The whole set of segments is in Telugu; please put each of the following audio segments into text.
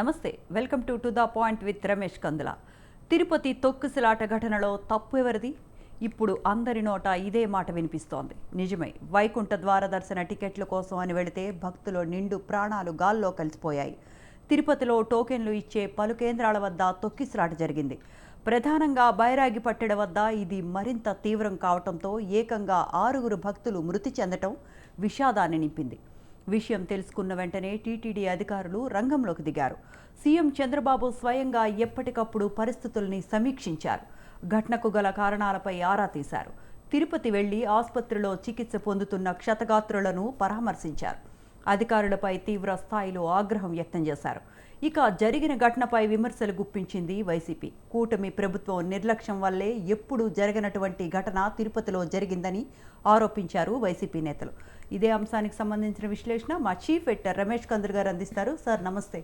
నమస్తే welcome to to the point with Ramesh Kandula. Tirupati తొక్కుసలాట ఘటనలో తప్పు ఎవరిది? ఇప్పుడు అందరి నోట ఇదే మాట వినిపిస్తోంది. నిజమే వైకుంఠ ద్వార దర్శన టికెట్ల కోసం అని వెళితే భక్తులు నిండు ప్రాణాలు గాల్లో కలిసిపోయాయి. తిరుపతిలో టోకెన్లు ఇచ్చే పలు కేంద్రాల వద్ద తొక్కిసలాట జరిగింది. ప్రధానంగా బైరాగి పట్టెడ వద్ద ఇది మరింత తీవ్రం కావటంతో ఏకంగా ఆరుగురు భక్తులు మృతి చెందటం విషాదాన్ని నింపింది. విషయం తెలుసుకున్న వెంటనే టీటీడీ అధికారులు రంగంలోకి దిగారు. సీఎం చంద్రబాబు స్వయంగా ఎప్పటికప్పుడు పరిస్థితుల్ని సమీక్షించారు. ఘటనకు గల కారణాలపై ఆరా తీశారు. తిరుపతి వెళ్ళి ఆసుపత్రిలో చికిత్స పొందుతున్న క్షతగాత్రులను పరామర్శించారు. అధికారులపై తీవ్ర స్థాయిలో ఆగ్రహం వ్యక్తం చేశారు. ఇక జరిగిన ఘటనపై విమర్శలు గుప్పించింది వైసీపీ. కూటమి ప్రభుత్వం నిర్లక్ష్యం వల్లే ఎప్పుడూ జరగనటువంటి ఘటన తిరుపతిలో జరిగిందని ఆరోపించారు వైసీపీ నేతలు. ఇదే అంశానికి సంబంధించిన విశ్లేషణ మా చీఫ్ ఎడిటర్ రమేష్ కందర్ గారు అందిస్తారు. సార్ నమస్తే.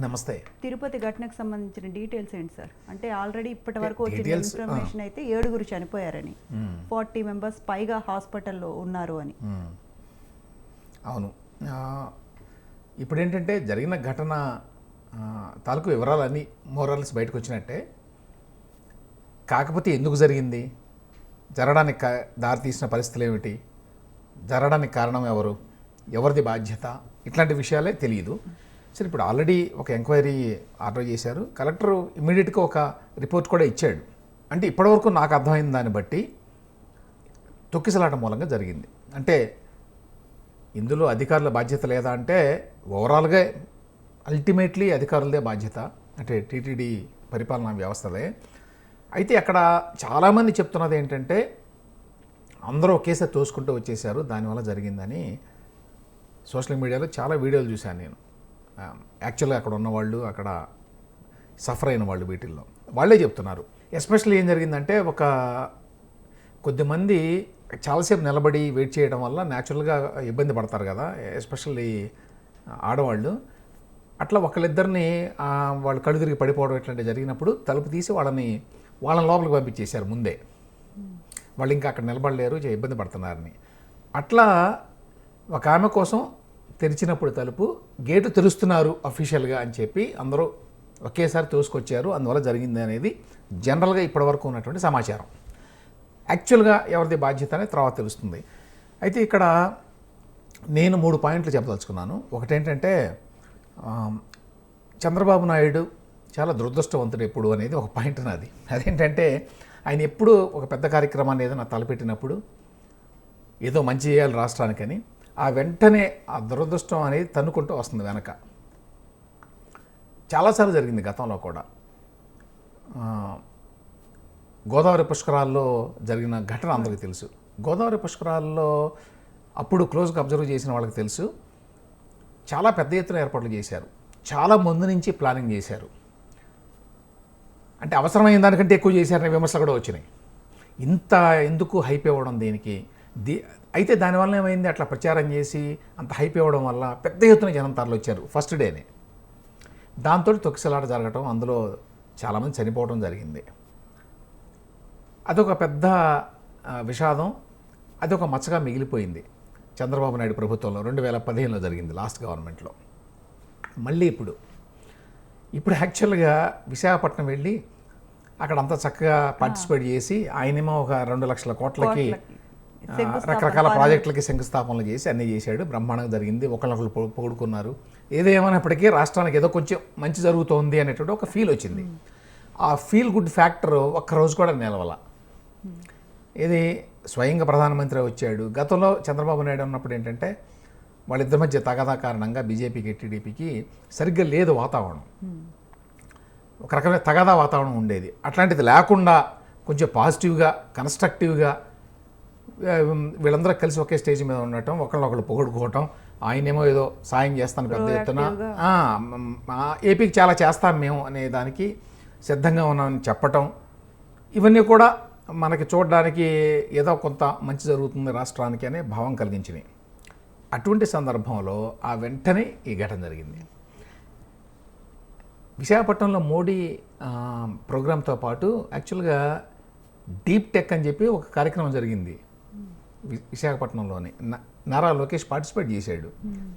నమస్తే. తిరుపతి ఘటనకు సంబంధించిన డీటెయిల్స్ ఏంటి సార్? అంటే ఆల్రెడీ ఇప్పటి వరకు వచ్చిన ఇన్ఫర్మేషన్ అయితే ఏడుగురు చనిపోయారని. ఫార్టీ మెంబర్స్ పైగా హాస్పిటల్లో ఉన్నారు అని. అవును. ఇప్పుడు ఏంటంటే జరిగిన ఘటన తాలూకు వివరాలన్నీ మోరల్స్ బయటకు వచ్చినట్టే. కాకపోతే ఎందుకు జరిగింది? జరగడానికి కా- దారితీసిన పరిస్థితులు ఏమిటి? జరగడానికి కారణం ఎవరు? ఎవరిది బాధ్యత? ఇట్లాంటి విషయాలే తెలియదు. సరే ఇప్పుడు ఆల్రెడీ ఒక ఎంక్వైరీ ఆర్డర్ చేశారు. కలెక్టర్ ఇమ్మీడియట్గా ఒక రిపోర్ట్ కూడా ఇచ్చాడు. అంటే ఇప్పటివరకు నాకు అర్థమైంది దాన్ని బట్టి తొక్కిసలాట మూలంగా జరిగింది. అంటే ఇందులో అధికారుల బాధ్యత లేదా అంటే ఓవరాల్గా అల్టిమేట్లీ అధికారులదే బాధ్యత. అంటే టీటీడీ పరిపాలనా వ్యవస్థలే. అయితే అక్కడ చాలామంది చెప్తున్నది ఏంటంటే అందరూ ఒకేసారి తోసుకుంటూ వచ్చేసారు. దానివల్ల జరిగిందని సోషల్ మీడియాలో చాలా వీడియోలు చూశాను నేను. Um, యాక్చువల్గా అక్కడ ఉన్నవాళ్ళు అక్కడ సఫర్ అయిన వాళ్ళు వీటిల్లో. వాళ్ళే చెప్తున్నారు. ఎస్పెషల్లీ ఏం జరిగిందంటే ఒక కొద్దిమంది చాలాసేపు నిలబడి వెయిట్ చేయడం వల్ల న్యాచురల్గా ఇబ్బంది పడతారు కదా. ఎస్పెషల్లీ uh, ఆడవాళ్ళు. అట్లా ఒకళ్ళిద్దరిని వాళ్ళు కళ్ళు తిరిగి పడిపోవడం ఇట్లాంటివి జరిగినప్పుడు తలుపు తీసి వాళ్ళని వాళ్ళని లోపలికి పంపించేశారు ముందే. వాళ్ళు ఇంకా అక్కడ నిలబడలేరు ఇబ్బంది పడుతున్నారని. అట్లా ఒక ఆమె కోసం తెరిచినప్పుడు తలుపు గేటు తెరుస్తున్నారు అఫీషియల్గా అని చెప్పి అందరూ ఒకేసారి తోసుకొచ్చారు. అందువల్ల జరిగింది అనేది జనరల్గా ఇప్పటివరకు ఉన్నటువంటి సమాచారం. యాక్చువల్గా ఎవరిది బాధ్యత అనేది తర్వాత తెలుస్తుంది. అయితే ఇక్కడ నేను మూడు పాయింట్లు చెప్పదలుచుకున్నాను. ఒకటేంటంటే చంద్రబాబు నాయుడు చాలా దురదృష్టవంతుడు ఎప్పుడు అనేది ఒక పాయింట్ నాది. అదేంటంటే ఆయన ఎప్పుడు ఒక పెద్ద కార్యక్రమాన్ని ఏదైనా తలపెట్టినప్పుడు ఏదో మంచి చేయాలి రాష్ట్రానికని ఆ వెంటనే ఆ దురదృష్టం అనేది తన్నుకుంటూ వస్తుంది వెనక. చాలాసార్లు జరిగింది గతంలో కూడా. గోదావరి పుష్కరాల్లో జరిగిన ఘటన అందరికీ తెలుసు. గోదావరి పుష్కరాల్లో అప్పుడు క్లోజ్గా అబ్జర్వ్ చేసిన వాళ్ళకి తెలుసు. చాలా పెద్ద ఎత్తున ఏర్పాట్లు చేశారు. చాలా ముందు నుంచి ప్లానింగ్ చేశారు. అంటే అవసరమైన దానికంటే ఎక్కువ చేశారనే విమర్శలు కూడా వచ్చినాయి. ఇంత ఎందుకు హైప్ ఇవ్వడం దీనికి? దీ అయితే దానివల్ల ఏమైంది? అట్లా ప్రచారం చేసి అంత హైప్ ఇవ్వడం వల్ల పెద్ద ఎత్తున జనం తరలి వచ్చారు ఫస్ట్ డేనే. దాంతో తొక్కిసలాట జరగటం అందులో చాలామంది చనిపోవడం జరిగింది. అదొక పెద్ద విషాదం అదొక మచ్చగా మిగిలిపోయింది. చంద్రబాబు నాయుడు ప్రభుత్వంలో రెండు వేల పదిహేనులో జరిగింది లాస్ట్ గవర్నమెంట్లో. మళ్ళీ ఇప్పుడు ఇప్పుడు యాక్చువల్గా విశాఖపట్నం వెళ్ళి అక్కడ అంతా చక్కగా పార్టిసిపేట్ చేసి ఆయనేమో ఒక రెండు లక్షల కోట్లకి. రకరకాల. ప్రాజెక్టులకి శంకుస్థాపనలు చేసి అన్నీ చేశాడు. బ్రహ్మాండంగా జరిగింది. ఒకళ్ళొకళ్ళు పొ- పొగుడుకున్నారు. ఏదేమైనప్పటికీ రాష్ట్రానికి ఏదో కొంచెం మంచి జరుగుతోంది అనేటువంటి ఒక ఫీల్ వచ్చింది. ఆ ఫీల్ గుడ్ ఫ్యాక్టర్ ఒక్కరోజు కూడా నిలవల. ఇది స్వయంగా ప్రధానమంత్రి వచ్చాడు. గతంలో చంద్రబాబు నాయుడు ఉన్నప్పుడు ఏంటంటే వాళ్ళిద్దరి మధ్య తగదా కారణంగా బీజేపీకి టీడీపీకి సరిగ్గా లేదు వాతావరణం. ఒక రకమైన తగాదా వాతావరణం ఉండేది. అట్లాంటిది లేకుండా కొంచెం పాజిటివ్గా కన్స్ట్రక్టివ్గా వీళ్ళందరూ కలిసి ఒకే స్టేజ్ మీద ఉండటం ఒకళ్ళొకళ్ళు పొగడుకోవటం. ఆయనేమో ఏదో సాయం చేస్తాను పెద్ద ఎత్తున. ఏపీకి చాలా చేస్తాం మేము అనే దానికి సిద్ధంగా ఉన్నామని చెప్పటం. ఇవన్నీ కూడా మనకి చూడడానికి ఏదో కొంత మంచి జరుగుతుంది రాష్ట్రానికి అనే భావం కలిగించినాయి అటువంటి సందర్భంలో ఆ వెంటనే ఈ ఘటన జరిగింది. విశాఖపట్నంలో మోడీ ప్రోగ్రాంతో పాటు యాక్చువల్గా డీప్ టెక్ అని చెప్పి ఒక కార్యక్రమం జరిగింది. విశాఖపట్నంలోనే నారా లోకేష్ పార్టిసిపేట్ చేశాడు.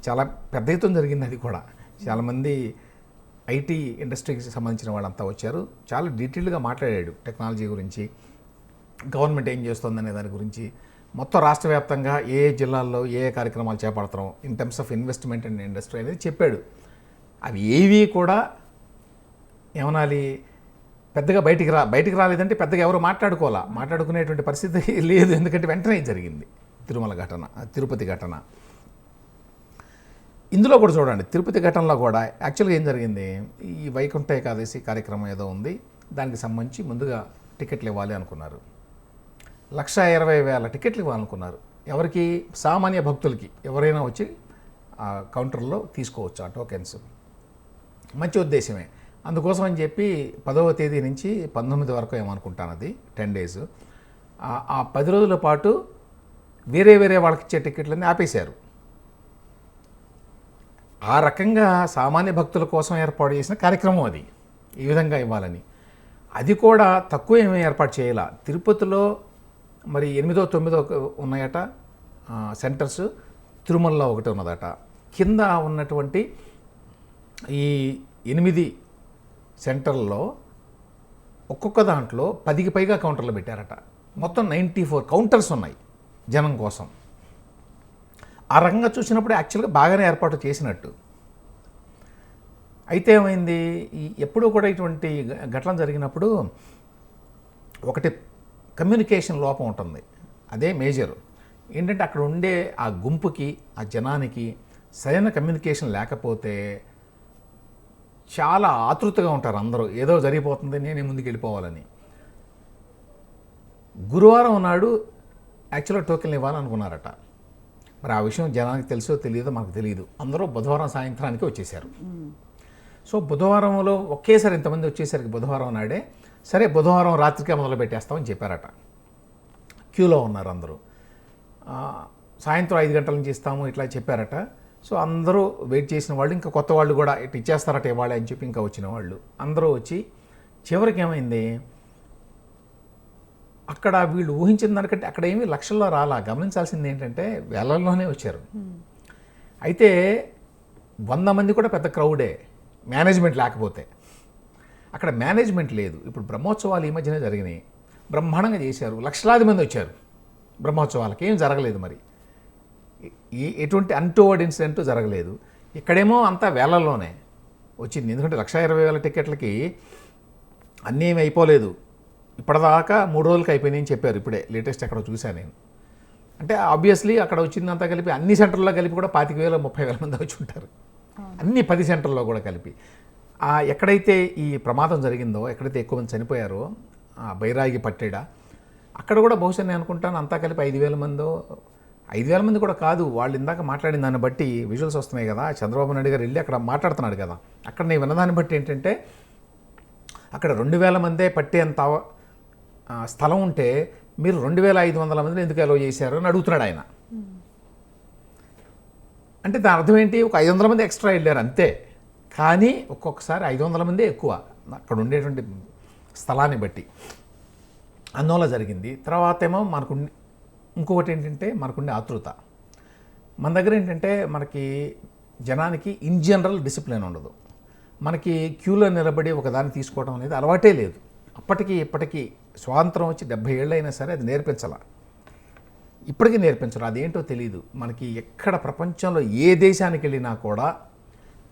చాలా పెద్ద ఎత్తున జరిగింది అది కూడా. చాలామంది ఐటీ ఇండస్ట్రీకి సంబంధించిన వాళ్ళంతా వచ్చారు. చాలా డీటెయిల్గా మాట్లాడాడు టెక్నాలజీ గురించి. గవర్నమెంట్ ఏం చేస్తుందనే దాని గురించి. మొత్తం రాష్ట్ర వ్యాప్తంగా ఏ ఏ జిల్లాల్లో ఏ ఏ కార్యక్రమాలు చేపడతాం in terms of investment and industry అనేది చెప్పాడు. అవి ఏవి కూడా ఏమనాలి? పెద్దగా బయటికి రా బయటికి రాలేదంటే పెద్దగా ఎవరు మాట్లాడుకోవాలా? మాట్లాడుకునేటువంటి పరిస్థితి లేదు. ఎందుకంటే వెంటనే జరిగింది. తిరుమల ఘటన తిరుపతి ఘటన. ఇందులో కూడా చూడండి తిరుపతి ఘటనలో కూడా యాక్చువల్గా ఏం జరిగింది? ఈ వైకుంఠ ఏకాదశి కార్యక్రమం ఏదో ఉంది. దానికి సంబంధించి ముందుగా టికెట్లు ఇవ్వాలి అనుకున్నారు. లక్ష ఇరవై వేల టికెట్లు ఇవ్వాలనుకున్నారు. ఎవరికి? సామాన్య భక్తులకి. ఎవరైనా వచ్చి కౌంటర్లో తీసుకోవచ్చు ఆ టోకెన్స్. మంచి ఉద్దేశమే. అందుకోసం అని చెప్పి పదవ తేదీ నుంచి పంతొమ్మిది వరకు ఏమనుకుంటాను అది టెన్ డేస్ ఆ పది రోజుల పాటు వేరే వేరే వాళ్ళకి ఇచ్చే టికెట్లన్నీ ఆపేశారు. ఆ రకంగా సామాన్య భక్తుల కోసం ఏర్పాటు చేసిన కార్యక్రమం అది ఈ విధంగా ఇవ్వాలని. అది కూడా తక్కువ ఏమీ ఏర్పాటు చేయాల. తిరుపతిలో మరి ఎనిమిదో తొమ్మిదో ఉన్నాయట సెంటర్స్ తిరుమలలో ఒకటి ఉన్నదట. కింద ఉన్నటువంటి ఈ ఎనిమిది సెంటర్లో ఒక్కొక్క దాంట్లో పదికి పైగా కౌంటర్లు పెట్టారట. మొత్తం నైంటీ ఫోర్ కౌంటర్స్ ఉన్నాయి జనం కోసం. ఆ రకంగా చూసినప్పుడు యాక్చువల్గా బాగానే ఏర్పాటు చేసినట్టు. అయితే ఏమైంది? ఎప్పుడూ కూడా ఇటువంటి ఘటన జరిగినప్పుడు ఒకటి కమ్యూనికేషన్ లోపం ఉంటుంది. అదే మేజర్. ఏంటంటే అక్కడ ఉండే ఆ గుంపుకి ఆ జనానికి సరైన కమ్యూనికేషన్ లేకపోతే చాలా ఆతృతగా ఉంటారు అందరూ. ఏదో జరిగిపోతుంది నేనే ముందుకు వెళ్ళిపోవాలని గురువారం నాడు యాక్చువల్గా టోకెన్ ఇవ్వాలనుకున్నారట. మరి ఆ విషయం జనానికి తెలుసో తెలియదో మనకు తెలియదు. అందరూ బుధవారం సాయంత్రానికి వచ్చేసారు. సో బుధవారంలో ఒకేసారి ఇంతమంది వచ్చేసరికి బుధవారం నాడే సరే బుధవారం రాత్రికే మొదలు పెట్టేస్తామని చెప్పారట. క్యూలో ఉన్నారు అందరూ. సాయంత్రం ఐదు గంటల నుంచి ఇస్తాము ఇట్లా చెప్పారట. సో అందరూ వెయిట్ చేసిన వాళ్ళు ఇంకా కొత్త వాళ్ళు కూడా ఇటు ఇచ్చేస్తారట ఇవాళ అని చెప్పి ఇంకా వచ్చిన వాళ్ళు. అందరూ వచ్చి చివరికి ఏమైంది? అక్కడ వీళ్ళు ఊహించిన దానికంటే అక్కడ ఏమీ లక్షల్లో రాలా. గమనించాల్సింది ఏంటంటే వేలల్లోనే వచ్చారు. అయితే వంద మంది కూడా పెద్ద క్రౌడే మేనేజ్మెంట్ లేకపోతే. అక్కడ మేనేజ్మెంట్ లేదు. ఇప్పుడు బ్రహ్మోత్సవాలు ఈ మధ్యనే జరిగినాయి. బ్రహ్మాండంగా చేశారు. లక్షలాది మంది వచ్చారు బ్రహ్మోత్సవాలకి. ఏం జరగలేదు మరి. ఈ ఎటువంటి అన్టోవర్డ్ ఇన్సిడెంట్ జరగలేదు. ఇక్కడేమో అంతా వేలల్లోనే వచ్చింది. ఎందుకంటే లక్ష ఇరవై వేల టికెట్లకి అన్నీ ఏమి అయిపోలేదు. ఇప్పటిదాకా మూడు రోజులకి అయిపోయినాయని చెప్పారు. ఇప్పుడే లేటెస్ట్ ఎక్కడ చూశాను నేను. అంటే ఆబ్వియస్లీ అక్కడ వచ్చిందంతా కలిపి అన్ని సెంటర్లో కలిపి కూడా పాతిక వేల ముప్పై వేల మంది వచ్చి ఉంటారు. అన్ని పది సెంటర్లో కూడా కలిపి. ఎక్కడైతే ఈ ప్రమాదం జరిగిందో ఎక్కడైతే ఎక్కువ మంది చనిపోయారో ఆ బైరాగి పట్టేడ అక్కడ కూడా బహుశా నేను అనుకుంటాను అంతా కలిపి ఐదు వేల మందో ఐదు వేల మంది కూడా కాదు వాళ్ళు ఇందాక మాట్లాడిన దాన్ని బట్టి విజువల్స్ వస్తున్నాయి కదా. చంద్రబాబు నాయుడు గారు వెళ్ళి అక్కడ మాట్లాడుతున్నాడు కదా. అక్కడ నేను విన్నదాన్ని బట్టి ఏంటంటే అక్కడ రెండు వేల మందే పట్టేంత అంత స్థలం ఉంటే మీరు రెండు వేల ఐదు వందల మందిని ఎందుకు అలో చేశారు అని అడుగుతున్నాడు ఆయన. అంటే దాని అర్థం ఏంటి? ఒక ఐదు వందల మంది ఎక్స్ట్రా వెళ్ళారు అంతే. కానీ ఒక్కొక్కసారి ఐదు వందల మందే ఎక్కువ. అక్కడ ఉండేటువంటి స్థలాన్ని బట్టి. అందువల్ల జరిగింది. తర్వాత ఏమో మనకు ఇంకొకటి ఏంటంటే మనకుండే ఆతృత. మన దగ్గర ఏంటంటే మనకి జనానికి ఇన్ జనరల్ డిసిప్లిన్ ఉండదు. మనకి క్యూలో నిలబడి ఒకదాన్ని తీసుకోవడం అనేది అలవాటే లేదు. అప్పటికి ఇప్పటికీ స్వాతంత్రం వచ్చి డెబ్బై ఏళ్ళు అయినా సరే అది నేర్పించాల. ఇప్పటికీ నేర్పించరు. అదేంటో తెలియదు మనకి ఎక్కడ ప్రపంచంలో ఏ దేశానికి వెళ్ళినా కూడా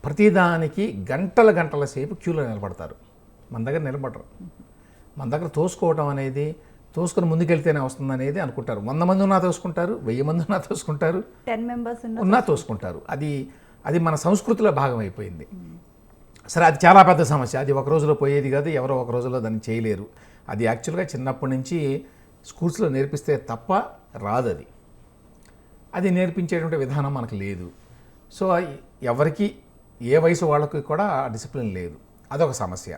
ప్రతిదానికి గంటల గంటల సేపు క్యూలో నిలబడతారు. మన దగ్గర నిలబడరు. మన దగ్గర తోసుకోవడం అనేది తోసుకొని ముందుకెళ్తేనే వస్తుంది అనేది అనుకుంటారు. వంద మంది ఉన్నా తోసుకుంటారు వెయ్యి మంది ఉన్నా తోసుకుంటారు టెన్ మెంబర్స్ ఉన్న తోసుకుంటారు. అది అది మన సంస్కృతిలో భాగం అయిపోయింది సరే అది చాలా పెద్ద సమస్య. అది ఒక రోజులో పోయేది కాదు ఎవరో ఒక రోజులో దాన్ని చేయలేరు. అది యాక్చువల్గా చిన్నప్పటి నుంచి స్కూల్స్లో నేర్పిస్తే తప్ప రాదు అది అది నేర్పించేటువంటి విధానం మనకు లేదు. సో ఎవరికి ఏ వయసు వాళ్ళకి కూడా డిసిప్లిన్ లేదు. అదొక సమస్య.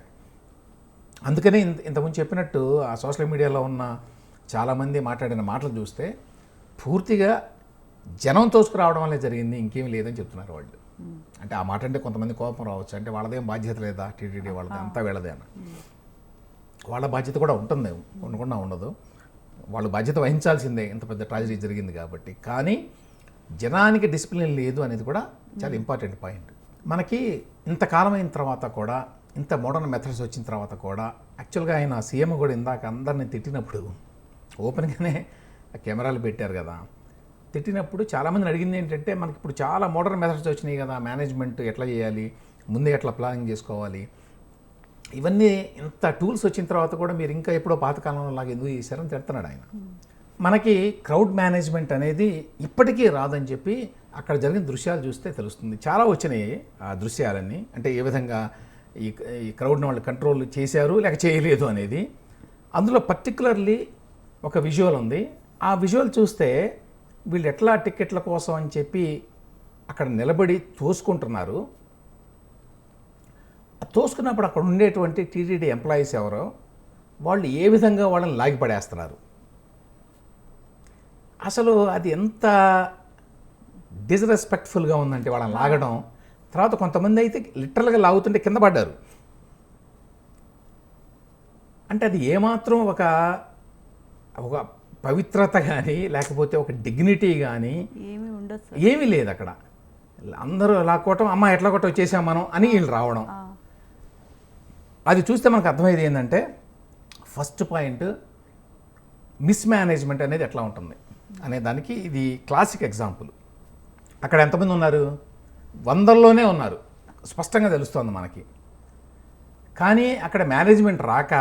అందుకని ఇంత ఇంతకుముందు చెప్పినట్టు ఆ సోషల్ మీడియాలో ఉన్న చాలామంది మాట్లాడిన మాటలు చూస్తే పూర్తిగా జనం తోసుకురావడం వల్లే జరిగింది ఇంకేమీ లేదని చెప్తున్నారు వాళ్ళు. అంటే ఆ మాట అంటే కొంతమంది కోపం రావచ్చు. అంటే వాళ్ళదేం బాధ్యత లేదా? టీటీడీ వాళ్ళది అంతా వీళ్ళదే అని. వాళ్ళ బాధ్యత కూడా ఉంటుంది ఉండకుండా ఉండదు. వాళ్ళు బాధ్యత వహించాల్సిందే. ఇంత పెద్ద ట్రాజడీ జరిగింది కాబట్టి. కానీ జనానికి డిసిప్లిన్ లేదు అనేది కూడా చాలా ఇంపార్టెంట్ పాయింట్. మనకి ఇంతకాలం అయిన తర్వాత కూడా ఇంత మోడర్న్ మెథడ్స్ వచ్చిన తర్వాత కూడా యాక్చువల్గా ఆయన సీఎం కూడా ఇందాక అందరిని తిట్టినప్పుడు ఓపెన్గానే కెమెరాలు పెట్టారు కదా. తిట్టినప్పుడు చాలామందిని అడిగింది ఏంటంటే మనకి ఇప్పుడు చాలా మోడర్న్ మెథడ్స్ వచ్చినాయి కదా మేనేజ్మెంట్ ఎట్లా చేయాలి ముందే ఎట్లా ప్లానింగ్ చేసుకోవాలి. ఇవన్నీ ఇంత టూల్స్ వచ్చిన తర్వాత కూడా మీరు ఇంకా ఎప్పుడో పాతకాలంలో లాగా ఎందుకు చేశారని తిడుతున్నాడు ఆయన. మనకి క్రౌడ్ మేనేజ్మెంట్ అనేది ఇప్పటికీ రాదని చెప్పి అక్కడ జరిగిన దృశ్యాలు చూస్తే తెలుస్తుంది. చాలా వచ్చినాయి ఆ దృశ్యాలన్నీ. అంటే ఏ విధంగా ఈ ఈ క్రౌడ్ని వాళ్ళు కంట్రోల్ చేశారు లేక చేయలేదు అనేది. అందులో పర్టికులర్లీ ఒక విజువల్ ఉంది. ఆ విజువల్ చూస్తే వీళ్ళు ఎట్లా టికెట్ల కోసం అని చెప్పి అక్కడ నిలబడి తోసుకుంటున్నారు. తోసుకున్నప్పుడు అక్కడ ఉండేటువంటి టీటీడీ ఎంప్లాయీస్ ఎవరో వాళ్ళు ఏ విధంగా వాళ్ళని లాగిపడేస్తున్నారు. అసలు అది ఎంత డిస్రెస్పెక్ట్ఫుల్గా ఉందంటే వాళ్ళని లాగడం తర్వాత కొంతమంది అయితే లిటరల్గా లాగుతుంటే కింద పడ్డారు. అంటే అది ఏమాత్రం ఒక ఒక పవిత్రత కానీ లేకపోతే ఒక డిగ్నిటీ కానీ ఏమీ ఉండదు సార్. ఏమీ లేదు అక్కడ. అందరూ లాక్కోవటం అమ్మ ఎట్లా కొట్ట వచ్చేసాం మనం అని వీళ్ళు రావడం. అది చూస్తే మనకు అర్థమయ్యేది ఏంటంటే ఫస్ట్ పాయింట్ మిస్ మేనేజ్మెంట్ అనేది ఎట్లా ఉంటుంది? అనే దానికి ఇది క్లాసిక్ ఎగ్జాంపుల్ అక్కడ ఎంతమంది ఉన్నారు? వందల్లోనే ఉన్నారు. స్పష్టంగా తెలుస్తోంది మనకి. కానీ అక్కడ మేనేజ్మెంట్ రాక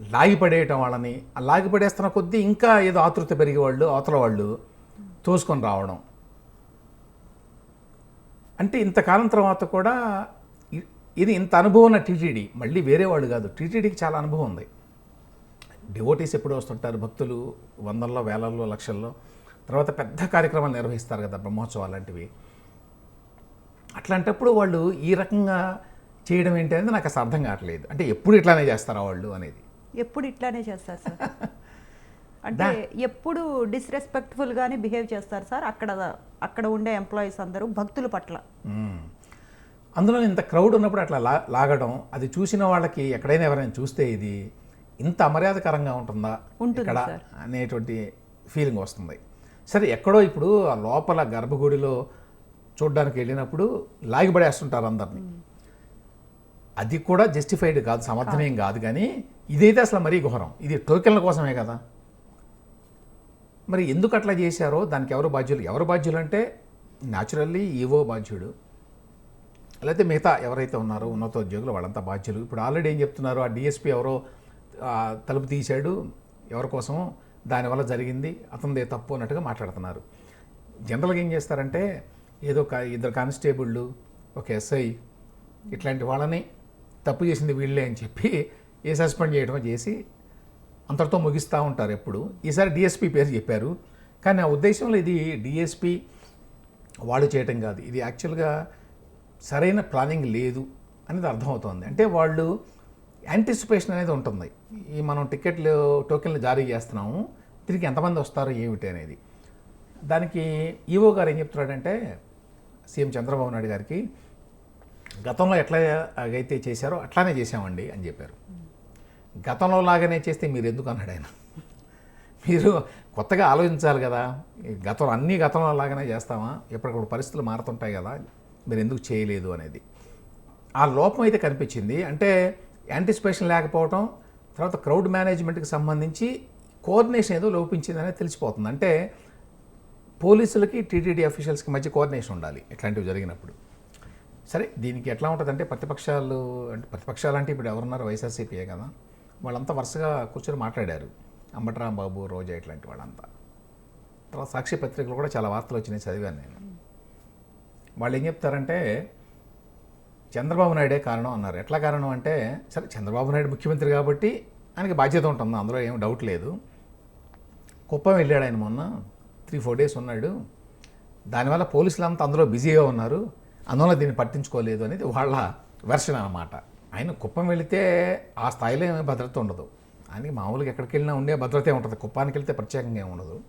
లాగిపడేయటం వాళ్ళని ఆ లాగిపడేస్తున్న కొద్దీ ఇంకా ఏదో ఆతృత పెరిగే వాళ్ళు అవతల వాళ్ళు తోసుకొని రావడం. అంటే ఇంతకాలం తర్వాత కూడా ఇది ఇంత అనుభవం ఉన్న టీటీడీ మళ్ళీ వేరే వాళ్ళు కాదు. టీటీడీకి చాలా అనుభవం ఉంది. డివోటీస్ ఎప్పుడు వస్తుంటారు భక్తులు వందల్లో వేలల్లో లక్షల్లో. తర్వాత పెద్ద కార్యక్రమాలు నిర్వహిస్తారు కదా బ్రహ్మోత్సవాలు లాంటివి. అట్లాంటప్పుడు వాళ్ళు ఈ రకంగా చేయడం ఏంటి అనేది నాకు అసలు అర్థం కావట్లేదు. అంటే ఎప్పుడు ఇట్లానే చేస్తారా వాళ్ళు అనేది? ఎప్పుడు ఇట్లానే చేస్తారు సార్. అంటే ఎప్పుడు డిస్రెస్పెక్ట్ఫుల్ గానే బిహేవ్ చేస్తారు సార్. అక్కడ అక్కడ ఉండే ఎంప్లాయీస్ అందరూ భక్తుల పట్ల. అందులో ఇంత క్రౌడ్ ఉన్నప్పుడు అట్లా లా లాగడం అది చూసిన వాళ్ళకి ఎక్కడైనా ఎవరైనా చూస్తే ఇది ఇంత అమర్యాదకరంగా ఉంటుందా? ఉంటుంది ఇక్కడ. అనేటువంటి ఫీలింగ్ వస్తుంది. సరే ఎక్కడో ఇప్పుడు ఆ లోపల గర్భగుడిలో చూడడానికి వెళ్ళినప్పుడు లాగిపడేస్తుంటారు అందరిని. అది కూడా జస్టిఫైడ్ కాదు సమర్థనీయం కాదు. కానీ ఇదైతే అసలు మరీ ఘోరం. ఇది టోకెన్ల కోసమే కదా. మరి ఎందుకు అట్లా చేశారో దానికి ఎవరు బాధ్యులు? ఎవరు బాధ్యులు అంటే న్యాచురల్లీ ఈవో బాధ్యుడు. లేకపోతే మిగతా ఎవరైతే ఉన్నారో ఉన్నతోద్యోగులు వాళ్ళంతా బాధ్యులు. ఇప్పుడు ఆల్రెడీ ఏం చెప్తున్నారు? ఆ డిఎస్పీ ఎవరో తలుపు తీశాడు. ఎవరి కోసం దానివల్ల జరిగింది. అతనిదే తప్పు అన్నట్టుగా మాట్లాడుతున్నారు. జనరల్గా ఏం చేస్తారంటే ఏదో ఒక ఇద్దరు కానిస్టేబుళ్ళు ఒక ఎస్ఐ ఇట్లాంటి వాళ్ళని తప్పు చేసింది వీళ్ళే అని చెప్పి ఏ సస్పెండ్ చేయడం చేసి అంతటితో ముగిస్తూ ఉంటారు ఎప్పుడు. ఈసారి డిఎస్పీ పేరు చెప్పారు. కానీ ఆ ఉద్దేశంలో ఇది డిఎస్పీ వాళ్ళు చేయటం కాదు. ఇది యాక్చువల్గా సరైన ప్లానింగ్ లేదు అనేది అర్థమవుతోంది. అంటే వాళ్ళు యాంటిసిపేషన్ అనేది ఉంటుంది. ఈ మనం టికెట్లు టోకెన్లు జారీ చేస్తున్నాము. తిరిగి ఎంతమంది వస్తారు ఏమిటి అనేది. దానికి ఈవో గారు ఏం చెప్తున్నాడంటే సీఎం చంద్రబాబు నాయుడు గారికి గతంలో ఎట్లా అయితే చేశారో అట్లానే చేశామండి అని చెప్పారు. గతంలో లాగానే చేస్తే మీరు ఎందుకు అన్నాడు ఆయన. మీరు కొత్తగా ఆలోచించాలి కదా. గతం అన్ని గతంలో లాగానే చేస్తామా? ఎప్పటికప్పుడు పరిస్థితులు మారుతుంటాయి కదా. మీరు ఎందుకు చేయలేదు అనేది. ఆ లోపం అయితే కనిపించింది. అంటే యాంటిసిపేషన్ లేకపోవటం తర్వాత క్రౌడ్ మేనేజ్మెంట్కి సంబంధించి కోఆర్డినేషన్ ఏదో లోపించింది అనేది తెలిసిపోతుంది. అంటే పోలీసులకి టీటీడీ అఫీషియల్స్కి మధ్య కోఆర్డినేషన్ ఉండాలి ఇట్లాంటివి జరిగినప్పుడు. సరే దీనికి ఎట్లా ఉంటుందంటే ప్రతిపక్షాలు అంటే ప్రతిపక్షాలు అంటే ఇప్పుడు ఎవరున్నారు? వైఎస్ఆర్సీపీఏ కదా. వాళ్ళంతా వరుసగా కూర్చొని మాట్లాడారు. అంబటరాం బాబు రోజా ఇట్లాంటి వాళ్ళంతా. తర్వాత సాక్షి పత్రికలు కూడా చాలా వార్తలు వచ్చినాయి చదివాను నేను. వాళ్ళు ఏం చెప్తారంటే చంద్రబాబు నాయుడే కారణం అన్నారు. ఎట్లా కారణం అంటే సరే చంద్రబాబు నాయుడు ముఖ్యమంత్రి కాబట్టి ఆయనకి బాధ్యత ఉంటుంది. అందులో ఏం డౌట్ లేదు. కుప్పం వెళ్ళాడు ఆయన మొన్న. త్రీ ఫోర్ డేస్ ఉన్నాడు. దానివల్ల పోలీసులు అంతా అందులో బిజీగా ఉన్నారు. అందువల్ల దీన్ని పట్టించుకోలేదు అనేది వాళ్ళ వెర్షన్ అనమాట ఆయన కుప్పం వెళితే ఆ స్థాయిలో ఏమీ భద్రత ఉండదు. అని మామూలుగా ఎక్కడికి వెళ్ళినా ఉండే భద్రతే ఉంటుంది. కుప్పానికి వెళ్తే ప్రత్యేకంగా ఏమి ఉండదు.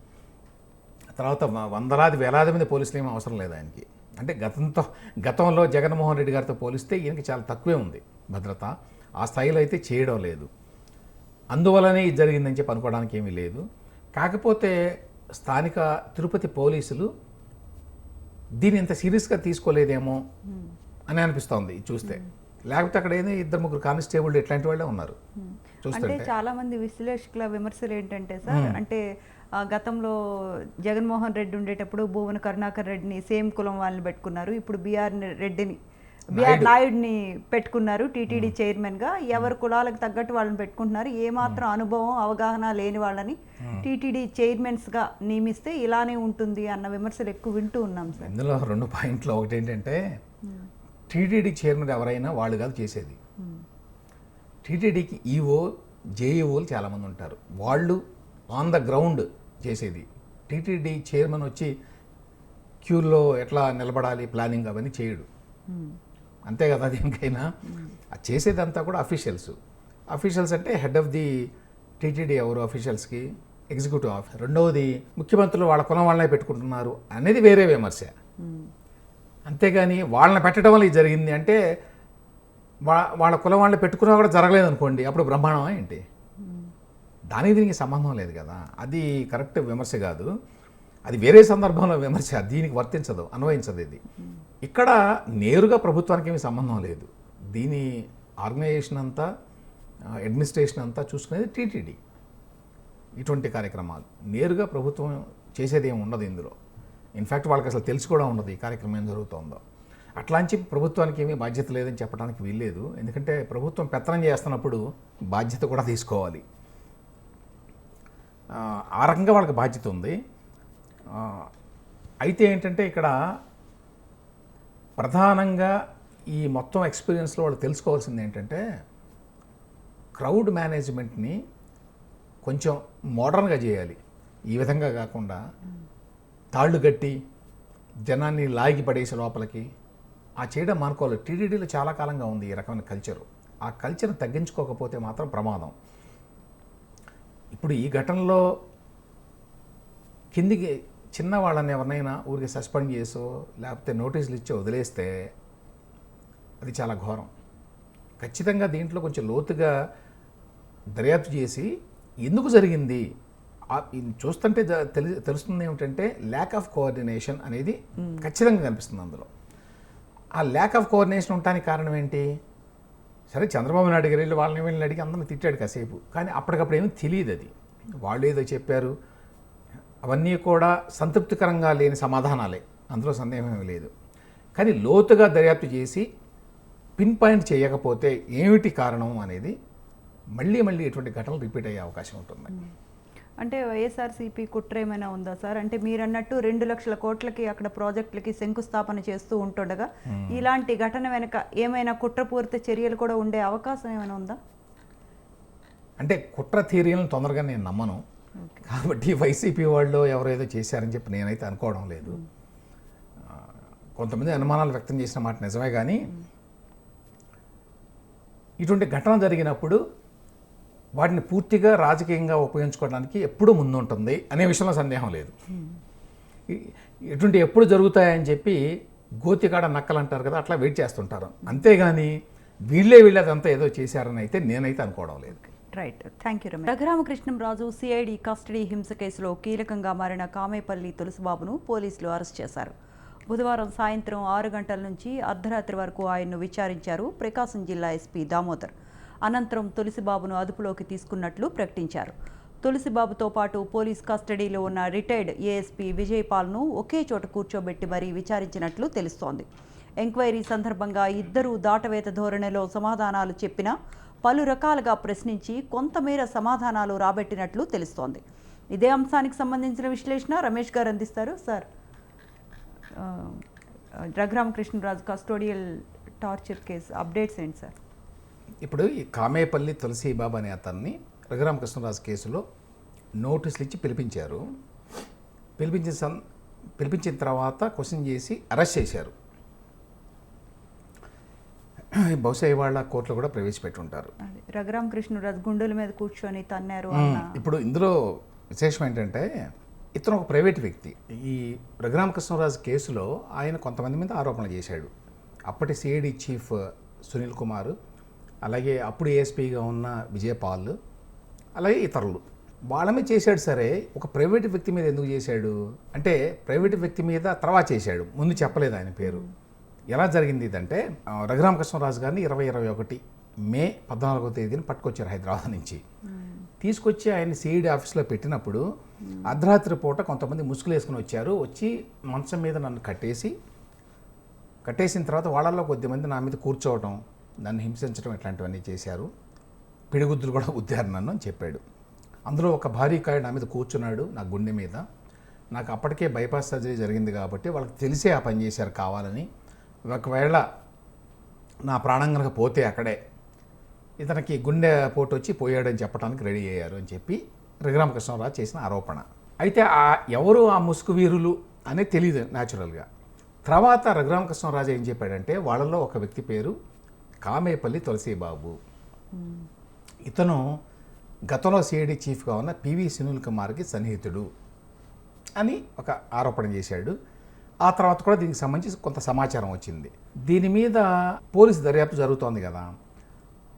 తర్వాత వందలాది వేలాది మంది పోలీసులు ఏమీ అవసరం లేదు ఆయనకి. అంటే గతంతో గతంలో జగన్మోహన్ రెడ్డి గారితో పోలిస్తే ఈయనకి చాలా తక్కువే ఉంది భద్రత. ఆ స్థాయిలో అయితే చేయడం లేదు. అందువలనే ఇది జరిగిందని చెప్పి అనుకోవడానికి ఏమీ లేదు. కాకపోతే స్థానిక తిరుపతి పోలీసులు దీన్ని ఇంత సీరియస్గా తీసుకోలేదేమో అని అనిపిస్తోంది చూస్తే. లేకపోతే అక్కడ ఏంది ఇద్దరు ముగ్గురు కానిస్టేబుల్ ఇట్లాంటి వాళ్ళే ఉన్నారు. అంటే చాలా మంది విశ్లేషకుల విమర్శలు ఏంటంటే సార్ అంటే గతంలో జగన్మోహన్ రెడ్డి ఉండేటప్పుడు భువన కరుణాకర్ రెడ్డిని సేమ్ కులం వాళ్ళని పెట్టుకున్నారు. ఇప్పుడు బీఆర్ రెడ్డిని బీఆర్ నాయుడిని పెట్టుకున్నారు టీటీడీ చైర్మన్గా ఎవరి కులాలకు తగ్గట్టు వాళ్ళని పెట్టుకుంటున్నారు. ఏ మాత్రం అనుభవం అవగాహన లేని వాళ్ళని టీటీడీ చైర్మన్స్గా నియమిస్తే ఇలానే ఉంటుంది అన్న విమర్శలు ఎక్కువ వింటూ ఉన్నాం సార్. ఇందులో రెండు పాయింట్లు. ఒకటి ఏంటంటే టీటీడీ చైర్మన్ ఎవరైనా వాళ్ళు కాదు చేసేది. టీటీడీకి ఈఓ జేఈఓలు చాలామంది ఉంటారు. వాళ్ళు ఆన్ ద గ్రౌండ్ చేసేది. టీటీడీ చైర్మన్ వచ్చి క్యూలో ఎట్లా నిలబడాలి ప్లానింగ్ అవన్నీ చేయడు. అంతే కదా దేనికైనా? అది చేసేదంతా కూడా అఫీషియల్స్. అఫీషియల్స్ అంటే హెడ్ ఆఫ్ ది టీటీడీ ఎవరు అఫీషియల్స్కి? ఎగ్జిక్యూటివ్ ఆఫీసర్ రెండవది ముఖ్యమంత్రులు వాళ్ళ కులం వాళ్ళనే పెట్టుకుంటున్నారు అనేది వేరే విమర్శ. అంతేగాని వాళ్ళని పెట్టడం వల్ల ఇది జరిగింది అంటే వా వాళ్ళ కులం వాళ్ళని పెట్టుకున్నా కూడా జరగలేదు అనుకోండి అప్పుడు బ్రహ్మాండమా ఏంటి? దానికి దీనికి సంబంధం లేదు కదా. అది కరెక్ట్ విమర్శ కాదు. అది వేరే సందర్భంలో విమర్శ దీనికి వర్తించదు అన్వయించదు ఇది. ఇక్కడ నేరుగా ప్రభుత్వానికి ఏమీ సంబంధం లేదు. దీని ఆర్గనైజేషన్ అంతా అడ్మినిస్ట్రేషన్ అంతా చూసుకునేది టీటీడీ. ఇటువంటి కార్యక్రమాలు. నేరుగా ప్రభుత్వం చేసేది ఏమి ఉండదు ఇందులో. ఇన్ఫ్యాక్ట్ వాళ్ళకి అసలు తెలిసి కూడా ఉండదు ఈ కార్యక్రమం ఏం జరుగుతుందో. అట్లాంటి ప్రభుత్వానికి ఏమీ బాధ్యత లేదని చెప్పడానికి వీల్లేదు. ఎందుకంటే ప్రభుత్వం పెత్తనం చేస్తున్నప్పుడు బాధ్యత కూడా తీసుకోవాలి. ఆ, రకంగా వాళ్ళకి బాధ్యత ఉంది. అయితే ఏంటంటే ఇక్కడ ప్రధానంగా ఈ మొత్తం ఎక్స్పీరియన్స్లో వాళ్ళు తెలుసుకోవాల్సింది ఏంటంటే క్రౌడ్ మేనేజ్మెంట్ని కొంచెం మోడర్న్గా చేయాలి. ఈ విధంగా కాకుండా తాళ్ళు కట్టి జనాన్ని లాగి పడేసి లోపలికి ఆ చేయడం మానుకోవాలి. టీడీడీలో చాలా కాలంగా ఉంది ఈ రకమైన కల్చరు. ఆ కల్చర్ని తగ్గించుకోకపోతే మాత్రం ప్రమాదం. ఇప్పుడు ఈ ఘటనలో కిందికి చిన్న వాళ్ళని ఎవరినైనా ఊరికి సస్పెండ్ చేసో లేకపోతే నోటీసులు ఇచ్చి వదిలేస్తే అది చాలా ఘోరం. ఖచ్చితంగా దీంట్లో కొంచెం లోతుగా దర్యాప్తు చేసి ఎందుకు జరిగింది? చూస్తుంటే తెలి తెలుస్తుంది ఏమిటంటే ల్యాక్ ఆఫ్ కోఆర్డినేషన్ అనేది ఖచ్చితంగా కనిపిస్తుంది అందులో. ఆ ల్యాక్ ఆఫ్ కోఆర్డినేషన్ ఉండటానికి కారణం ఏంటి? సరే చంద్రబాబు నాయుడు గారు వెళ్ళి వాళ్ళని వెళ్ళి అడిగి అందరిని తిట్టాడు కాసేపు. కానీ అప్పటికప్పుడు ఏమీ తెలియదు అది. వాళ్ళు ఏదో చెప్పారు అవన్నీ కూడా సంతృప్తికరంగా లేని సమాధానాలే. అందులో సందేహం ఏమీ లేదు. కానీ లోతుగా దర్యాప్తు చేసి పిన్ పాయింట్ చేయకపోతే ఏమిటి కారణం అనేది మళ్ళీ మళ్ళీ ఇటువంటి ఘటనలు రిపీట్ అయ్యే అవకాశం ఉంటుంది. అంటే వైఎస్ఆర్సీపీ కుట్ర ఏమైనా ఉందా సార్? అంటే మీరు అన్నట్టు రెండు లక్షల కోట్లకి అక్కడ ప్రాజెక్టులకి శంకుస్థాపన చేస్తూ ఉంటుండగా ఇలాంటి ఘటన వెనుక ఏమైనా కుట్రపూరిత చర్యలు కూడా ఉండే అవకాశం ఏమైనా ఉందా? అంటే కుట్ర థియరీలను తొందరగా నేను నమ్మను. కాబట్టి వైసీపీ వాళ్ళు ఎవరేదో చేశారని చెప్పి నేనైతే అనుకోవడం లేదు. కొంతమంది అనుమానాలు వ్యక్తం చేసిన మాట నిజమే కానీ ఇటువంటి ఘటన జరిగినప్పుడు వాటిని పూర్తిగా రాజకీయంగా ఉపయోగించుకోవడానికి ఎప్పుడూ ముందుంటుంది అనే విషయంలో సందేహం లేదు. ఈ- ఇటువంటి ఎప్పుడు జరుగుతాయని చెప్పి గోతికాడ నక్కలు అంటారు కదా అట్లా వెయిట్ చేస్తుంటారు. అంతేగాని వీళ్ళే వీళ్ళదంతా ఏదో చేశారని అయితే నేనైతే అనుకోవడం లేదు. Right thank you Ramesh Raghuramakrishnamraju CID custody హింస కేసులో కీలకంగా మారిన కామేపల్లి తులసిబాబును పోలీసులు అరెస్ట్ చేశారు. బుధవారం సాయంత్రం ఆరు గంటల నుంచి అర్ధరాత్రి వరకు ఆయన్ను విచారించారు ప్రకాశం జిల్లా ఎస్పీ దామోదర్. అనంతరం తులసిబాబును అదుపులోకి తీసుకున్నట్లు ప్రకటించారు. తులసిబాబుతో పాటు పోలీస్ కస్టడీలో ఉన్న రిటైర్డ్ ఏఎస్పీ విజయపాల్ను ఒకే చోట కూర్చోబెట్టి మరీ విచారించినట్లు తెలుస్తోంది. ఎంక్వైరీ సందర్భంగా ఇద్దరూ దాటవేత ధోరణిలో సమాధానాలు చెప్పినా పలు రకాలుగా ప్రశ్నించి కొంతమేర సమాధానాలు రాబట్టినట్లు తెలుస్తోంది. ఇదే అంశానికి సంబంధించిన విశ్లేషణ రమేష్ గారు అందిస్తారు. సార్ ఆ, Raghuramakrishnaraju custodial torture case updates ఏంటి సార్? ఇప్పుడు ఈ కామేపల్లి తులసి బాబా అనే అతన్ని రఘురామకృష్ణరాజు కేసులో నోటీసులు ఇచ్చి పిలిపించారు. పిలిపించిన సం పిలిపించిన తర్వాత క్వశ్చన్ చేసి అరెస్ట్ చేశారు. బహుశా ఇవాళ కోర్టులో కూడా ప్రవేశపెట్టుంటారు. అది. రఘురామకృష్ణరాజు గుండెల మీద కూర్చొని తన్నారు ఇప్పుడు ఇందులో విశేషం ఏంటంటే ఇతను ఒక ప్రైవేట్ వ్యక్తి. ఈ రఘురామకృష్ణరాజు కేసులో ఆయన కొంతమంది మీద ఆరోపణలు చేశాడు. అప్పటి సిఐడి చీఫ్ సునీల్ కుమార్ అలాగే అప్పుడు ఏఎస్పీగా ఉన్న విజయపాల్ అలాగే ఇతరులు. వాళ్ళ మీద చేశాడు సరే ఒక ప్రైవేట్ వ్యక్తి మీద ఎందుకు చేశాడు? అంటే ప్రైవేట్ వ్యక్తి మీద తర్వాత చేశాడు. ముందు చెప్పలేదు ఆయన పేరు. ఎలా జరిగింది ఇదంటే రఘురామకృష్ణరాజు గారిని ఇరవై ఇరవై ఒకటి మే పద్నాలుగో తేదీన పట్టుకొచ్చారు హైదరాబాద్ నుంచి. తీసుకొచ్చి ఆయన సిఐడి ఆఫీస్లో పెట్టినప్పుడు అర్ధరాత్రి పూట కొంతమంది ముసుగులు వేసుకుని వచ్చారు. వచ్చి మంచం మీద నన్ను కట్టేసి కట్టేసిన తర్వాత వాళ్ళల్లో కొద్దిమంది నా మీద కూర్చోవడం నన్ను హింసించడం ఇట్లాంటివన్నీ చేశారు. పిడిగుద్దులు కూడా ఉద్దారు నన్ను అని చెప్పాడు. అందులో ఒక భారీ కాయ నా మీద కూర్చున్నాడు నా గుండె మీద. నాకు అప్పటికే బైపాస్ సర్జరీ జరిగింది కాబట్టి వాళ్ళకి తెలిసే ఆ పని చేశారు కావాలని. ఒకవేళ నా ప్రాణం కనుక పోతే అక్కడే ఇతనికి గుండె పోటు వచ్చి పోయాడని చెప్పడానికి రెడీ అయ్యారు అని చెప్పి రఘురామకృష్ణరావు చేసిన ఆరోపణ. అయితే ఆ ఎవరు ఆ ముసుగు వీరులు అనేది తెలియదు న్యాచురల్గా. తర్వాత రఘురామకృష్ణరాజు ఏం చెప్పాడంటే వాళ్ళలో ఒక వ్యక్తి పేరు కామేపల్లి తులసీబాబు. ఇతను గతంలో సిఐడి చీఫ్గా ఉన్న పివి సునీల్ కుమార్కి సన్నిహితుడు అని ఒక ఆరోపణ చేశాడు. ఆ తర్వాత కూడా దీనికి సంబంధించి కొంత సమాచారం వచ్చింది. దీని మీద పోలీసు దర్యాప్తు జరుగుతోంది కదా.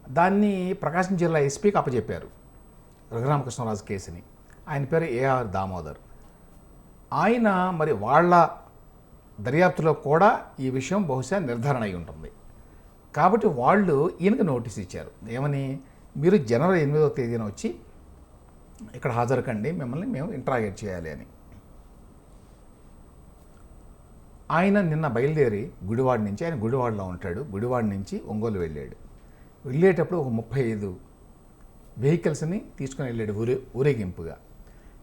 దాన్ని ప్రకాశం జిల్లా ఎస్పీకి అప్పచెప్పారు రఘురామకృష్ణరాజు కేసుని. ఆయన పేరు ఏఆర్ దామోదర్. ఆయన మరి వాళ్ళ దర్యాప్తులో కూడా ఈ విషయం బహుశా నిర్ధారణ అయి ఉంటుంది. కాబట్టి వాళ్ళు ఈయనకు నోటీస్ ఇచ్చారు. ఏమని? మీరు జనవరి ఎనిమిదవ తేదీన వచ్చి ఇక్కడ హాజరు కండి మిమ్మల్ని మేము ఇంట్రాగేట్ చేయాలి అని. ఆయన నిన్న బయలుదేరి గుడివాడ నుంచి ఆయన గుడివాడలో ఉంటాడు. గుడివాడ నుంచి ఒంగోలు వెళ్ళాడు. వెళ్ళేటప్పుడు ఒక ముప్పై ఐదు వెహికల్స్ని తీసుకుని వెళ్ళాడు ఊరే ఊరేగింపుగా.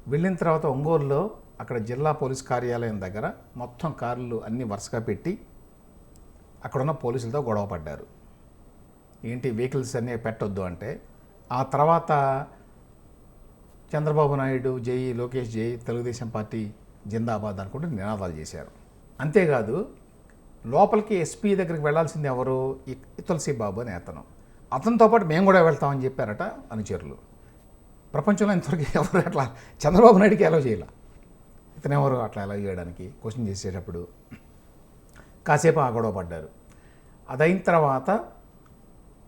వెళ్ళిన తర్వాత ఒంగోలులో అక్కడ జిల్లా పోలీస్ కార్యాలయం దగ్గర మొత్తం కార్లు అన్నీ వరుసగా పెట్టి అక్కడున్న పోలీసులతో గొడవ పడ్డారు. ఏంటి వెహికల్స్ అన్నీ పెట్టొద్దు అంటే ఆ తర్వాత చంద్రబాబు నాయుడు జై లోకేష్ జై తెలుగుదేశం పార్టీ జిందాబాద్ అనుకుంటూ నినాదాలు చేశారు. అంతేకాదు లోపలికి ఎస్పీ దగ్గరికి వెళ్ళాల్సింది ఎవరు? ఈ తులసి బాబు అని అతను. అతనితో పాటు మేము కూడా వెళ్తామని చెప్పారట అనుచరులు. ప్రపంచంలో ఇంతవరకు ఎవరు అట్లా చంద్రబాబు నాయుడికి ఎలా చేయాల? ఇతను ఎవరు అట్లా ఎలా చేయడానికి? క్వశ్చన్ చేసేటప్పుడు కాసేపు ఆ గొడవ పడ్డారు. అదైన తర్వాత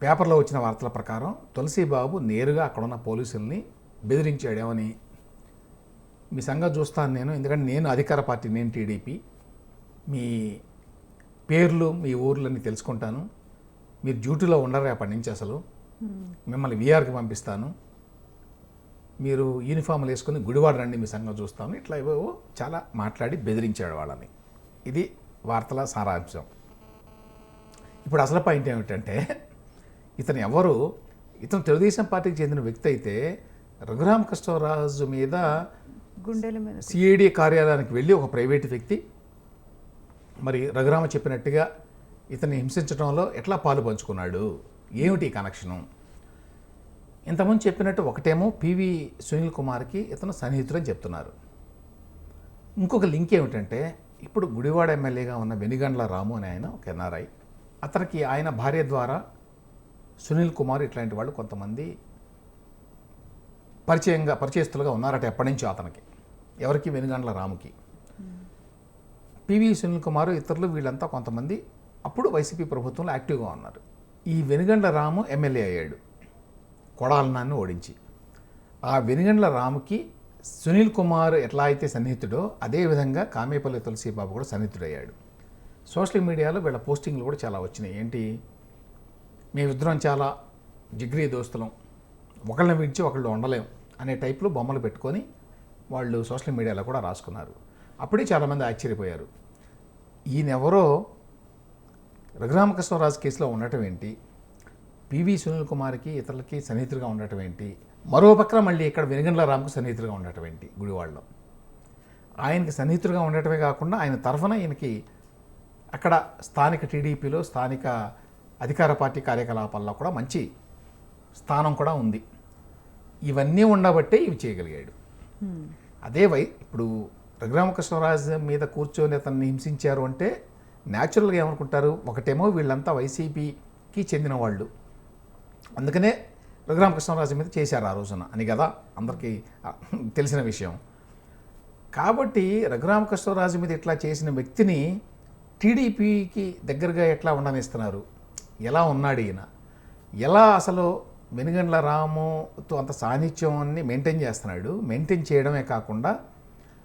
పేపర్లో వచ్చిన వార్తల ప్రకారం తులసిబాబు నేరుగా అక్కడున్న పోలీసుల్ని బెదిరించాడేమని మీ సంగతి చూస్తాను నేను. ఎందుకంటే నేను అధికార పార్టీ నేను టీడీపీ. మీ పేర్లు మీ ఊర్లన్నీ తెలుసుకుంటాను. మీరు డ్యూటీలో ఉండరు రేపటి నుంచి అసలు. మిమ్మల్ని వీఆర్కి పంపిస్తాను. మీరు యూనిఫామ్లు వేసుకుని గుడివాడ రండి మీ సంగతి చూస్తాను. ఇట్లా ఏవో చాలా మాట్లాడి బెదిరించాడు వాళ్ళని. ఇది వార్తల సారాంశం. ఇప్పుడు అసలు పాయింట్ ఏమిటంటే ఇతను ఎవరు? ఇతను తెలుగుదేశం పార్టీకి చెందిన వ్యక్తి అయితే రఘురామకృష్ణరాజు మీద గుండెల మీద సిఐడి కార్యాలయానికి వెళ్ళి ఒక ప్రైవేటు వ్యక్తి మరి రఘురామ చెప్పినట్టుగా ఇతన్ని హింసించడంలో ఎట్లా పాలు పంచుకున్నాడు? ఏమిటి కనెక్షను? ఇంతకుముందు చెప్పినట్టు ఒకటేమో పివి సునీల్ కుమార్కి ఇతను సన్నిహితుడు చెప్తున్నారు. ఇంకొక లింక్ ఏమిటంటే ఇప్పుడు గుడివాడ ఎమ్మెల్యేగా ఉన్న వెనిగండ్ల రాము అని ఆయన ఒక ఎన్ఆర్ఐ అతనికి ఆయన భార్య ద్వారా సునీల్ కుమార్ ఇట్లాంటి వాళ్ళు కొంతమంది పరిచయంగా పరిచయస్తులుగా ఉన్నారట ఎప్పటి నుంచో అతనికి. ఎవరికి? వెనుగండ్ల రాముకి. పివి సునీల్ కుమార్ ఇతరులు వీళ్ళంతా కొంతమంది అప్పుడు వైసీపీ ప్రభుత్వంలో యాక్టివ్గా ఉన్నారు. ఈ వెనుగండ్ల రాము ఎమ్మెల్యే అయ్యాడు. కొడాలనాన్ని ఓడించి. ఆ వెనుగండ్ల రాముకి సునీల్ కుమార్ ఎట్లా అయితే సన్నిహితుడో అదేవిధంగా కామేపల్లి తులసీబాబు కూడా సన్నిహితుడయ్యాడు. సోషల్ మీడియాలో వీళ్ళ పోస్టింగ్లు కూడా చాలా వచ్చినాయి. ఏంటి? మేమిద్దరం చాలా జిగ్రీ దోస్తులం. ఒకళ్ళని విడిచి ఒకళ్ళు ఉండలేం అనే టైప్లో బొమ్మలు పెట్టుకొని వాళ్ళు సోషల్ మీడియాలో కూడా రాసుకున్నారు. అప్పుడే చాలామంది ఆశ్చర్యపోయారు. ఈయనెవరో? రఘురామకృష్ణరాజు కేసులో ఉండటం ఏంటి? పివి సునీల్ కుమార్కి ఇతరులకి సన్నిహితులుగా ఉండటం ఏంటి? మరో పక్కన మళ్ళీ ఇక్కడ వెనుగండ్ల రాముకు సన్నిహితులుగా ఉండటం ఏంటి గుడివాడలో? ఆయనకి సన్నిహితులుగా ఉండటమే కాకుండా ఆయన తరఫున ఈయనకి అక్కడ స్థానిక టీడీపీలో స్థానిక అధికార పార్టీ కార్యకలాపాల్లో కూడా మంచి స్థానం కూడా ఉంది. ఇవన్నీ ఉండబట్టే ఇవి చేయగలిగాడు. అదే వై ఇప్పుడు రఘురామకృష్ణరాజు మీద కూర్చొని అతన్ని హింసించారు అంటే న్యాచురల్గా ఏమనుకుంటారు? ఒకటేమో వీళ్ళంతా వైసీపీకి చెందిన వాళ్ళు. అందుకనే రఘురామకృష్ణరాజు మీద చేశారు ఆ రోజున అని కదా అందరికీ తెలిసిన విషయం. కాబట్టి రఘురామకృష్ణరాజు మీద ఇట్లా చేసిన వ్యక్తిని టీడీపీకి దగ్గరగా ఎట్లా ఉండనిస్తున్నారు? ఎలా ఉన్నాడు ఈయన? ఎలా అసలు వెనుగండ్ల రాముతో అంత సాన్నిధ్యాన్ని మెయింటైన్ చేస్తున్నాడు? మెయింటైన్ చేయడమే కాకుండా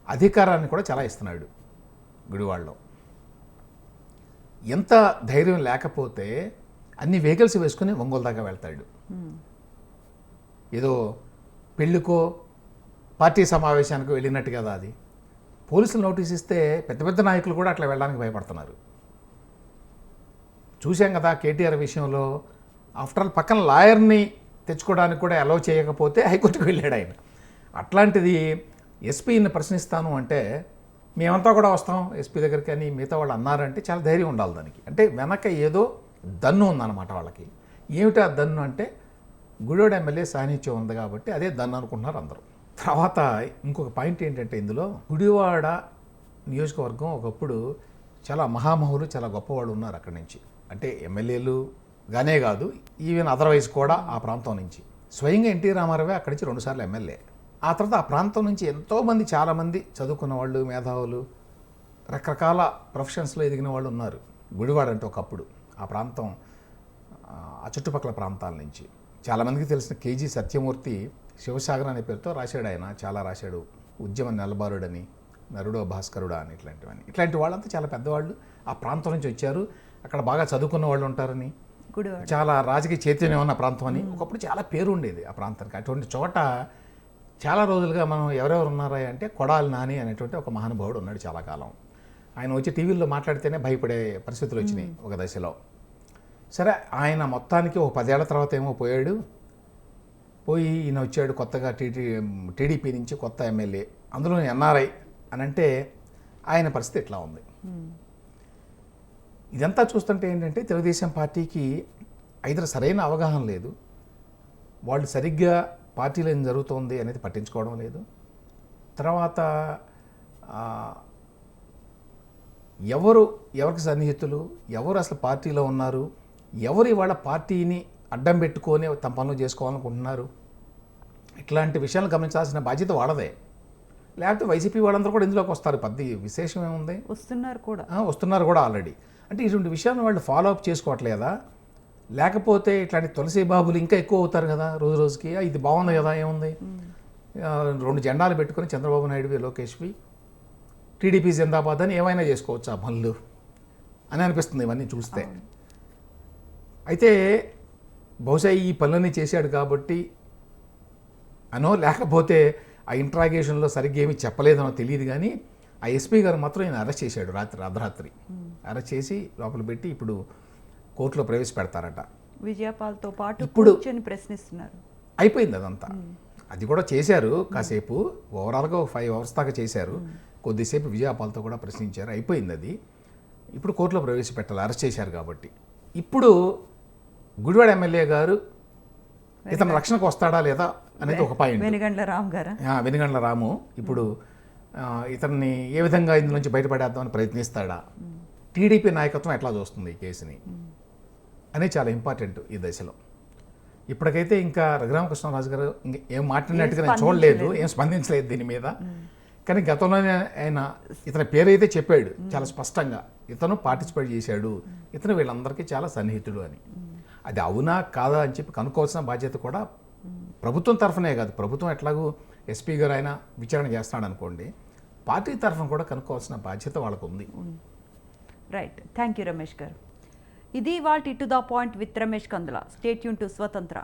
అధికారాన్ని కూడా చాలా ఇస్తున్నాడు గుడివాడలో ఎంత ధైర్యం లేకపోతే అన్ని వెహికల్స్ వేసుకుని ఒంగోలు దాకా వెళ్తాడు. ఏదో పెళ్ళికో పార్టీ సమావేశానికి వెళ్ళినట్టు కదా అది. పోలీసులు నోటీస్ ఇస్తే పెద్ద పెద్ద నాయకులు కూడా అట్లా వెళ్ళడానికి భయపడుతున్నారు. చూసాం కదా కేటీఆర్ విషయంలో ఆఫ్టర్ ఆల్ పక్కన లాయర్ని తెచ్చుకోవడానికి కూడా అలౌ చేయకపోతే హైకోర్టుకు వెళ్ళాడు ఆయన. అట్లాంటిది ఎస్పీని ప్రశ్నిస్తాను అంటే మేమంతా కూడా వస్తాం ఎస్పీ దగ్గరికి అని మిగతా వాళ్ళు అన్నారంటే చాలా ధైర్యం ఉండాలి దానికి. అంటే వెనక ఏదో దన్ను ఉందన్నమాట వాళ్ళకి. ఏమిటి ఆ దన్ను అంటే గుడివాడ ఎమ్మెల్యే సాన్నిధ్యం ఉంది కాబట్టి అదే దన్ను అనుకుంటున్నారు అందరూ. తర్వాత ఇంకొక పాయింట్ ఏంటంటే ఇందులో గుడివాడ నియోజకవర్గం ఒకప్పుడు చాలా మహామహులు చాలా గొప్పవాళ్ళు ఉన్నారు అక్కడి నుంచి. అంటే ఎమ్మెల్యేలు గానే కాదు ఈవెన్ అదర్వైజ్ కూడా ఆ ప్రాంతం నుంచి. స్వయంగా ఎన్టీ రామారావే అక్కడి నుంచి రెండుసార్లు ఎమ్మెల్యే. ఆ తర్వాత ఆ ప్రాంతం నుంచి ఎంతోమంది చాలామంది చదువుకున్న వాళ్ళు మేధావులు రకరకాల ప్రొఫెషన్స్లో ఎదిగిన వాళ్ళు ఉన్నారు. గుడివాడ అంటే ఒకప్పుడు. ఆ ప్రాంతం ఆ, చుట్టుపక్కల ప్రాంతాల నుంచి. చాలామందికి తెలిసిన కేజీ సత్యమూర్తి శివసాగర్ అనే పేరుతో రాశాడు ఆయన. చాలా రాశాడు. ఉద్యమ నెలబారుడని నరుడో భాస్కరుడా అని ఇట్లాంటివన్నీ. ఇట్లాంటి వాళ్ళంతా చాలా పెద్దవాళ్ళు. ఆ ప్రాంతం నుంచి వచ్చారు. అక్కడ బాగా చదువుకున్న వాళ్ళు ఉంటారని. చాలా రాజకీయ చైతన్యం ఉన్న ప్రాంతం అని. ఒకప్పుడు చాలా పేరు ఉండేది ఆ ప్రాంతానికి. అటువంటి చోట చాలా రోజులుగా మనం ఎవరెవరు ఉన్నారా అంటే కొడాలి నాని అనేటువంటి ఒక మహానుభావుడు ఉన్నాడు చాలా కాలం. ఆయన వచ్చి టీవీల్లో మాట్లాడితేనే భయపడే పరిస్థితులు వచ్చినాయి ఒక దశలో. సరే ఆయన మొత్తానికి ఒక పదేళ్ళ తర్వాత ఏమో పోయాడు. పోయి ఈయన వచ్చాడు కొత్తగా టీటీ టీడీపీ నుంచి కొత్త ఎమ్మెల్యే. అందులో ఎన్ఆర్ఐ అని అంటే ఆయన పరిస్థితి ఇట్లా ఉంది? ఇదంతా చూస్తుంటే ఏంటంటే తెలుగుదేశం పార్టీకి ఐదర సరైన అవగాహన లేదు. వాళ్ళు సరిగ్గా పార్టీలో ఏం జరుగుతోంది అనేది పట్టించుకోవడం లేదు. తర్వాత ఎవరు ఎవరికి సన్నిహితులు ఎవరు అసలు పార్టీలో ఉన్నారు ఎవరు ఇవాళ పార్టీని అడ్డం పెట్టుకొని తమ పనులు చేసుకోవాలనుకుంటున్నారు ఇట్లాంటి విషయాలు గమనించాల్సిన బాధ్యత వాళ్ళదే. లేకపోతే వైసీపీ వాళ్ళందరూ కూడా ఇందులోకి వస్తారు. పెద్ద విశేషం ఏముంది? వస్తున్నారు కూడా. వస్తున్నారు కూడా ఆల్రెడీ. అంటే ఇటువంటి విషయాలను వాళ్ళు ఫాలో అప్ చేసుకోవట్లేదా? లేకపోతే ఇట్లాంటి తులసి బాబులు ఇంకా ఎక్కువ అవుతారు కదా రోజు రోజుకి. ఇది బాగుంది కదా ఏముంది? రెండు జెండాలు పెట్టుకొని చంద్రబాబు నాయుడువి లోకేష్వి టీడీపీ జిందాబాద్ అని ఏమైనా చేసుకోవచ్చు ఆ పనులు అని అనిపిస్తుంది ఇవన్నీ చూస్తే. అయితే బహుశా ఈ పనులన్నీ చేశాడు కాబట్టి అనో లేకపోతే ఆ ఇంట్రాగేషన్లో సరిగ్గా ఏమీ చెప్పలేదనో తెలియదు కానీ ఆ ఎస్పీ గారు మాత్రం ఆయన అరెస్ట్ చేశాడు రాత్రి అర్ధరాత్రి. అరెస్ట్ చేసి లోపల పెట్టి ఇప్పుడు కోర్టులో ప్రవేశపెడతారట. విజయపాల్తో పాటు ఇప్పుడు- ప్రశ్నిస్తున్నారు. అయిపోయింది అదంతా. అది కూడా చేశారు కాసేపు ఓవరాల్గా ఒక ఫైవ్ అవర్స్ దాకా చేశారు. కొద్దిసేపు విజయపాలతో కూడా ప్రశ్నించారు. అయిపోయింది అది. ఇప్పుడు కోర్టులో ప్రవేశపెట్టాలి అరెస్ట్ చేశారు కాబట్టి. ఇప్పుడు గుడివాడ ఎమ్మెల్యే గారు ఇతను రక్షణకు వస్తాడా లేదా అనేది ఒక పాయింట్. వెనుగండ్ల రామ్ గారా? వెనుగండ్ల రాము. ఇప్పుడు ఇతన్ని ఏ విధంగా ఇందు నుంచి బయటపడేద్దామని ప్రయత్నిస్తాడా? టీడీపీ నాయకత్వం ఎట్లా చూస్తుంది ఈ కేసుని? అనేది చాలా ఇంపార్టెంట్ ఈ దశలో. ఇప్పటికైతే ఇంకా రఘురామకృష్ణరాజు గారు ఇంక ఏం మాట్లాడినట్టుగా నేను చూడలేదు ఏం స్పందించలేదు దీని మీద. కానీ గతంలోనే ఆయన ఇతని పేరు అయితే చెప్పాడు చాలా స్పష్టంగా. ఇతను పార్టిసిపేట్ చేశాడు. ఇతను వీళ్ళందరికీ చాలా సన్నిహితుడు అని. అది అవునా కాదా అని చెప్పి కనుక్కోవాల్సిన బాధ్యత కూడా ప్రభుత్వం తరఫునే కాదు. ప్రభుత్వం ఎట్లాగూ ఎస్పీ గారు ఆయన విచారణ చేస్తున్నాడు అనుకోండి పార్టీ తరఫున కూడా కనుక్కోవాల్సిన బాధ్యత వాళ్ళకు ఉంది. రైట్ థ్యాంక్ యూ రమేష్ గారు. ఇది Walt to the point with Ramesh Kandula. Stay Yoon to స్వతంత్ర.